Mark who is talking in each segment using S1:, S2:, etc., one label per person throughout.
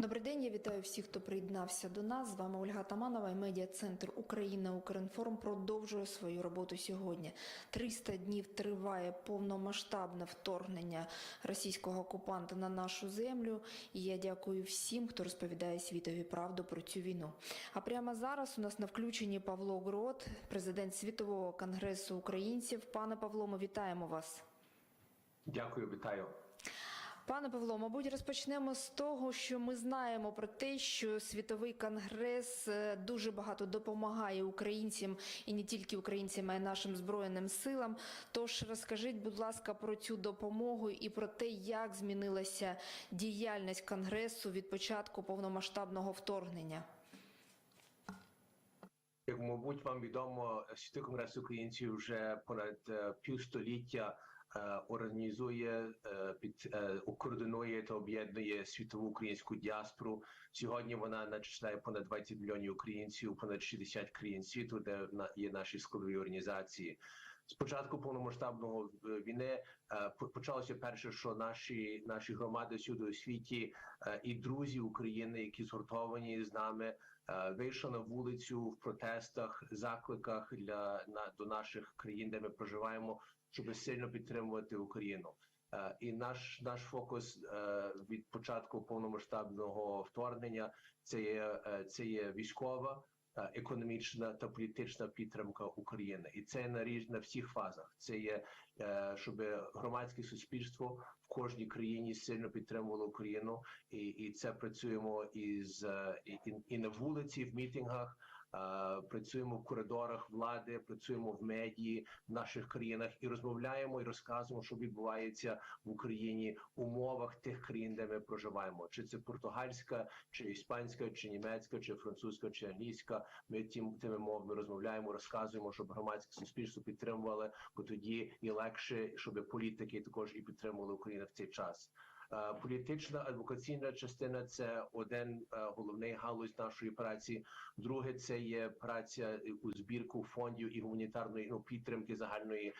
S1: Добрий день, я вітаю всіх, хто приєднався до нас. З вами Ольга Таманова і медіа-центр Україна Укрінформ продовжує свою роботу сьогодні. 300 днів триває повномасштабне вторгнення російського окупанта на нашу землю. І я дякую всім, хто розповідає світові правду про цю війну. А прямо зараз у нас на включенні Павло Грот, президент Світового конгресу українців. Пане Павло, ми вітаємо вас.
S2: Дякую, вітаю.
S1: Пане Павло, мабуть, розпочнемо з того, що ми знаємо про те, що світовий конгрес е, дуже багато допомагає українцям і не тільки українцям, а й нашим збройним силам. Тож розкажіть, будь ласка, про цю допомогу і про те, як змінилася діяльність конгресу від початку повномасштабного вторгнення.
S2: Як мабуть, вам відомо, Світовий конгрес українців вже понад е, півстоліття організує е, під е, координує та об'єднує світову українську діаспору. Сьогодні вона начисляє понад 20 мільйонів українців, понад 60 країн світу, де є наші складові організації. З початку повномасштабного е, війни е, почалося перше, що наші наші громади всюди у світі е, і друзі України, які згуртовані з нами, е, вийшли на вулицю в протестах, закликах для на до наших країн, де ми проживаємо, щоб сильно підтримувати Україну. Е, І наш наш фокус е, від початку повномасштабного вторгнення це є е, це є військова, економічна та політична підтримка України, і це на різ- на всіх фазах. Це є щоб громадське суспільство в кожній країні сильно підтримувало Україну, і, і це працюємо із і, і на вулиці, в мітингах. Е, Працюємо в коридорах влади, працюємо в медії в наших країнах і розмовляємо і розказуємо, що відбувається в Україні в умовах тих країн, де ми проживаємо. Чи це португальська, чи іспанська, чи німецька, чи французька, чи англійська. Ми тим тими мовами розмовляємо, розказуємо, щоб громадське суспільство підтримували, бо тоді і легше, щоб політики також і підтримували Україну в цей час. Е, Політична адвокаційна частина це один е, головний галузь нашої праці. Друге, це є праця у збірку фондів і гуманітарної ну, підтримки загальної е,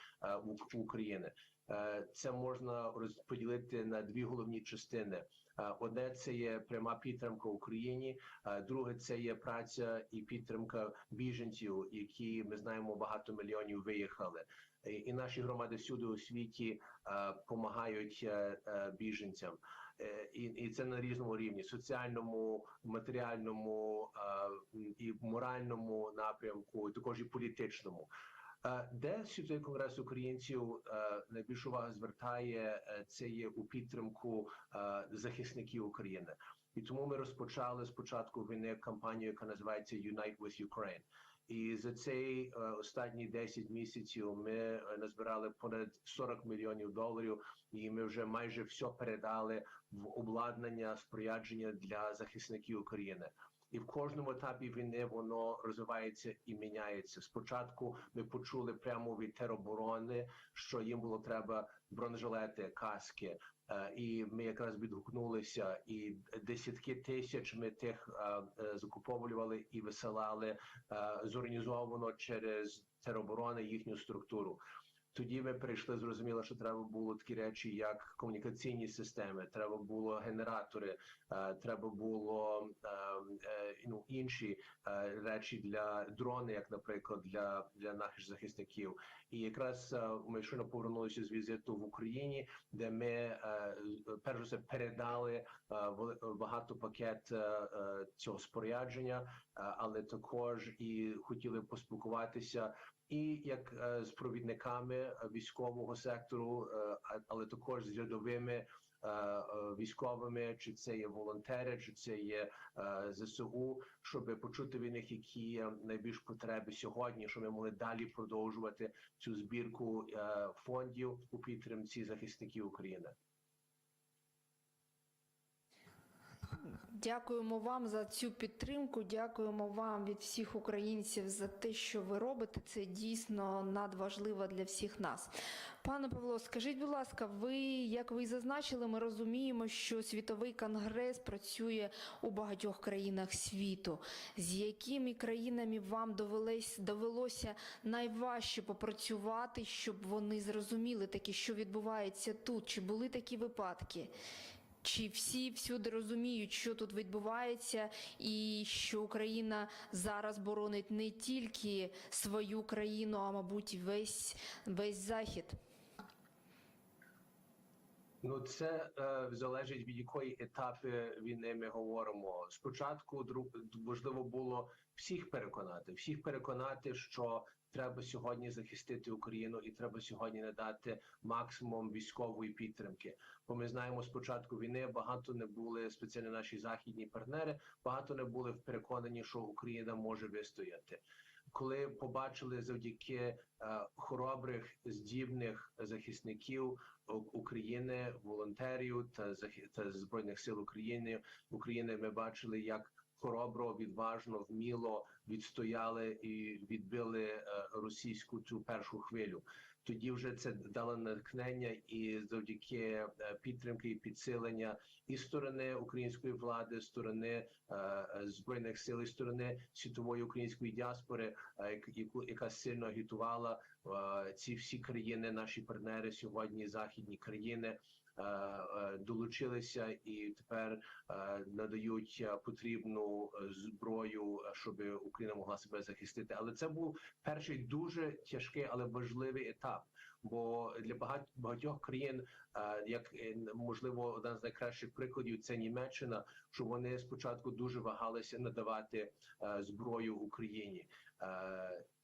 S2: України. Е, Це можна розподілити на дві головні частини. Е, Одне це є пряма підтримка Україні, е, друге це є праця і підтримка біженців, які ми знаємо багато мільйонів виїхали. І- наші громади всюди у світі допомагають біженцям, і, це на різному рівні: соціальному, матеріальному і моральному напрямку, також і політичному. Е, Де світовий конгрес українців е, найбільшу увагу звертає е, це є у підтримку захисників України, і тому ми розпочали спочатку війни кампанію, яка називається Unite with Ukraine. І за цей останні 10 місяців ми назбирали понад 40 мільйонів доларів, і ми вже майже все передали в обладнання спорядження для захисників України. І в кожному етапі війни воно розвивається і міняється. Спочатку ми почули прямо від тероборони, що їм було треба бронежилети, каски. Е, І ми якраз відгукнулися, і десятки тисяч ми тих е, е, закуповували і висилали зорганізовано через тероборони їхню структуру. Тоді ми прийшли, зрозуміло, що треба було такі речі, як комунікаційні системи, треба було генератори, е, треба було е, е, ну інші речі для дрони, як, наприклад, для, для наших захисників. І якраз ми щойно повернулися з візиту в Україні, де ми перш за все передали багато пакет цього спорядження, але також і хотіли поспілкуватися і як е, з провідниками е, військового сектору, е, але також з рядовими військовими, чи це є волонтери, чи це є ЗСУ, щоб почути від них, які є найбільш потреби сьогодні, щоб ми могли далі продовжувати цю збірку фондів у підтримці захисників України.
S1: Дякуємо вам за цю підтримку. Дякуємо вам від всіх українців за те, що ви робите. Це дійсно надважливо для всіх нас. Пане Павло, скажіть, будь ласка, ви, як ви зазначили, ми розуміємо, що світовий конгрес працює у багатьох країнах світу. З якими країнами вам довелось, довелося найважче попрацювати, щоб вони зрозуміли таки, що відбувається тут? Чи були такі випадки? Чи всі всюди розуміють, що тут відбувається, і що Україна зараз боронить не тільки свою країну, а мабуть, весь весь захід?
S2: Ну, це е, залежить від якої етапи війни ми говоримо. Спочатку дру- важливо було всіх переконати, всіх переконати, що треба сьогодні захистити Україну, і треба сьогодні надати максимум військової підтримки. Бо ми знаємо, з початку війни багато не були спеціально наші західні партнери, багато не були переконані, що Україна може вистояти. Коли побачили завдяки е, хоробрих здібних захисників України, волонтерів та та збройних сил України України, ми бачили, як хоробро, відважно, вміло відстояли і відбили е, російську цю першу хвилю. Тоді вже це дало натхнення, і завдяки е, підтримки і підсилення і сторони української влади, сторони е, збройних сил, і сторони світової української діаспори, як- яку яка сильно агітувала ці всі країни, наші партнери сьогодні, західні країни. Е, е, Долучилися і тепер е, надають потрібну зброю, щоб Україна могла себе захистити. Але це був перший дуже тяжкий, але важливий етап. Бо для багатьох країн, як можливо, один з найкращих прикладів це Німеччина, що вони спочатку дуже вагалися надавати зброю Україні.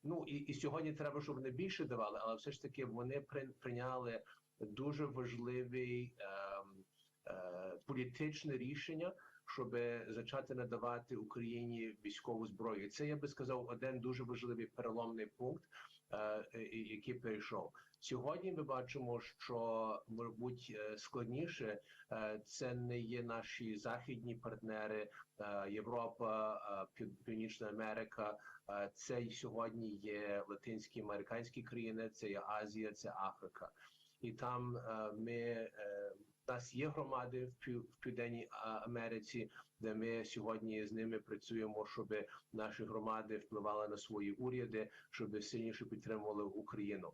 S2: Ну і, і сьогодні треба, щоб вони більше давали, але все ж таки вони при- прийняли дуже важливий ем, е, політичне рішення, щоб почати надавати Україні військову зброю. Це я би сказав один дуже важливий переломний пункт, е, який перейшов. Сьогодні ми бачимо, що мабуть е, складніше е, це не є наші західні партнери, е, Європа, е, Північна Америка. Е, Це й сьогодні є латинські американські країни, це є Азія, це Африка. І там е, ми е, в нас є громади в південній Америці, де ми сьогодні з ними працюємо, щоб наші громади впливали на свої уряди, щоб сильніше підтримували Україну.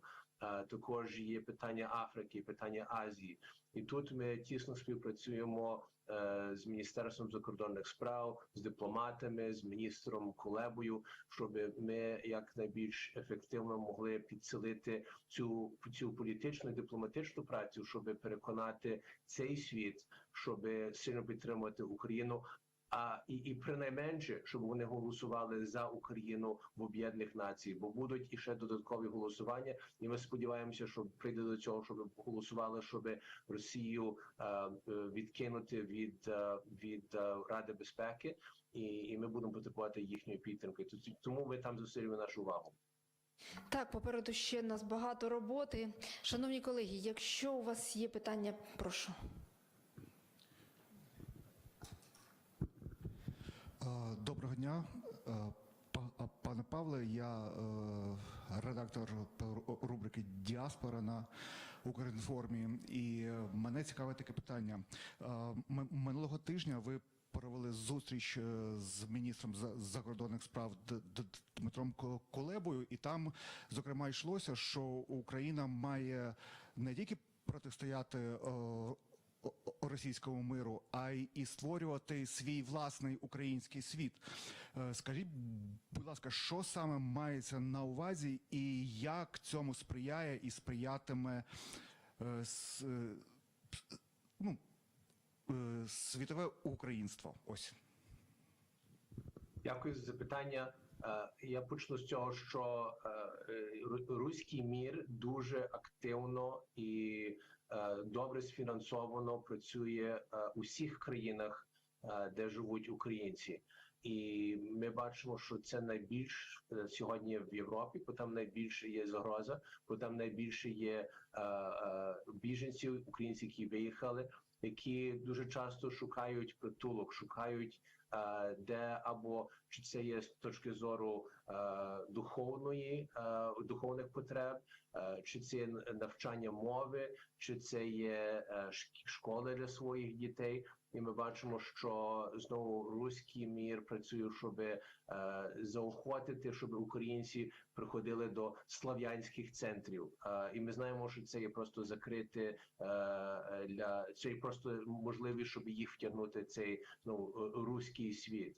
S2: Також є питання Африки, питання Азії, і тут ми тісно співпрацюємо е, з міністерством закордонних справ, з дипломатами, з міністром Кулебою, щоб ми якнайбільш ефективно могли підсилити цю цю політичну і дипломатичну працю, щоб переконати цей світ, щоб сильно підтримувати Україну. А і, і принайменше, щоб вони голосували за Україну в об'єднаних націй, бо будуть іще додаткові голосування, і ми сподіваємося, що прийде до цього, щоб голосували, щоб Росію е, е, відкинути від, е, від е, Ради безпеки, і, і ми будемо потребувати їхньої підтримки. Тому ми там зосередимо нашу увагу.
S1: Так, попереду ще нас багато роботи. Шановні колеги, якщо у вас є питання, прошу.
S3: Доброго дня, Е, па- пане Павле. Я е, редактор рубрики Діаспора на Укрінформі. І е, мене цікаве таке питання. Е, Минулого тижня ви провели зустріч е, з міністром за- закордонних справ Дмитром Колебою, і там, зокрема, йшлося, що Україна має не тільки протистояти російському миру, а й і створювати свій власний український світ. Е, Скажіть, будь ласка, що саме мається на увазі, і як цьому сприяє і сприятиме е, е, ну, світове українство? Ось.
S2: Дякую за запитання. Я почну з цього, що ру- руський мір дуже активно і добре сфінансовано працює е, у всіх країнах, е, де живуть українці. І ми бачимо, що це найбільш е, сьогодні в Європі, бо там найбільше є загроза, бо там найбільше є е, е, біженців, українців, які виїхали, які дуже часто шукають притулок, шукають е, де або чи це є з точки зору е, духовної е, духовних потреб, е, чи це є навчання мови, чи це є е, школи для своїх дітей. і ми бачимо, що знову руський мір працює, щоб е, заохотити, щоб українці приходили до слав'янських центрів. Е, і ми знаємо, що це є просто закрити е, для це є просто можливість, щоб їх втягнути цей знову е, руський світ.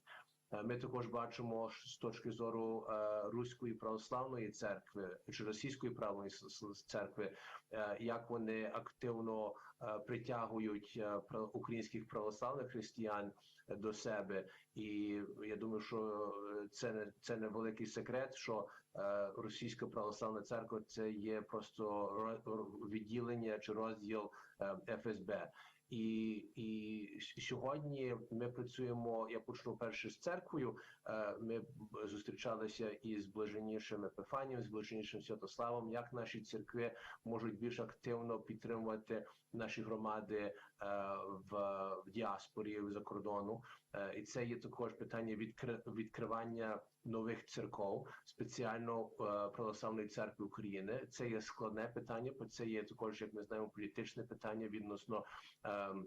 S2: Е, Ми також бачимо з точки зору е, руської православної церкви чи російської с- церкви, е, як вони активно притягують українських православних християн до себе. І я думаю, що це не це не великий секрет, що російська православна церква це є просто ро- ро- відділення чи розділ ФСБ. І, і сьогодні ми працюємо. Я почну перше з церквою. Е, Ми зустрічалися із блаженнішим Епифанієм, з блаженнішим Святославом. Як наші церкви можуть більш активно підтримувати наші громади е, в, діаспорі за кордону. Е, І це є також питання відкри- відкривання нових церков, спеціально е, православної церкви України. Це є складне питання, бо це є також, як ми знаємо, політичне питання відносно. ем,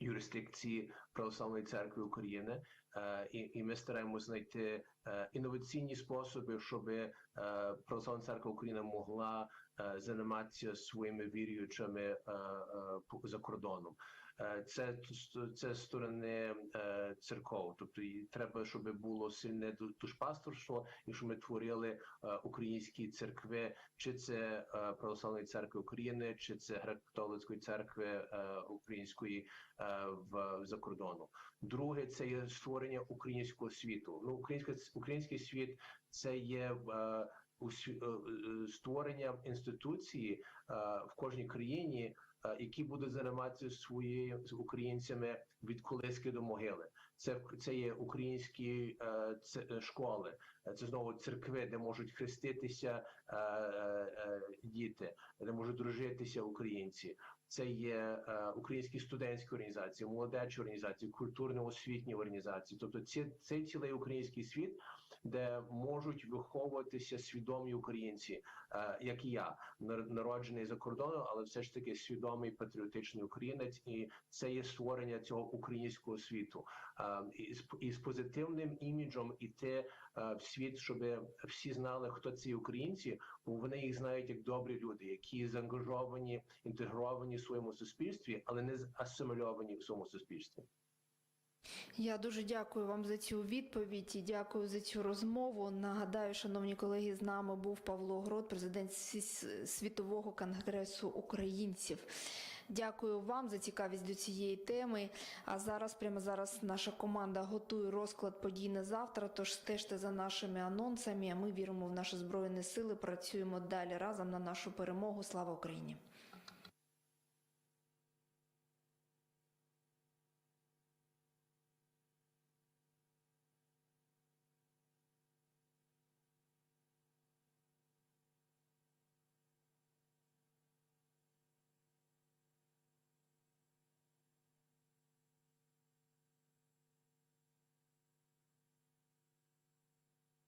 S2: Юрисдикції православної церкви України, Е, і, і ми стараємося знайти е, інноваційні способи, щоб православна церква України могла займатися своїми віруючими за кордоном. Е, Це це сторони е, церков. Тобто треба, щоб було сильне ду- душпасторство, і щоб ми творили е, українські церкви, чи це православної церкви України, чи це греко-католицької церкви української в за кордону. Друге, це є створення українського світу. Ну, українська український світ це є. створення інституції в кожній країні, які будуть займатися своєю з українцями від колиски до могили. Це це є українські е, це, е, школи, Е, це знову церкви, де можуть хреститися е, е, е, діти, де можуть дружитися українці. Це є е, українські студентські організації, молодечі організації, культурно-освітні організації. Тобто, ці, цей цілий український світ, де можуть виховуватися свідомі українці, е, як і я, нар- народжений за кордоном, але все ж таки свідомий патріотичний українець, і це є створення цього українського світу. Е, і, з, позитивним іміджем іти е, в світ, щоб всі знали, хто ці українці, бо вони їх знають як добрі люди, які заангажовані, інтегровані в своєму суспільстві, але не асимільовані в своєму суспільстві.
S1: Я дуже дякую вам за цю відповідь і дякую за цю розмову. Нагадаю, шановні колеги, з нами був Павло Грот, президент Світового конгресу українців. Дякую вам за цікавість до цієї теми. А зараз, прямо зараз, наша команда готує розклад подій на завтра. Тож стежте за нашими анонсами. А ми віримо в наші збройні сили. Працюємо далі разом на нашу перемогу. Слава Україні!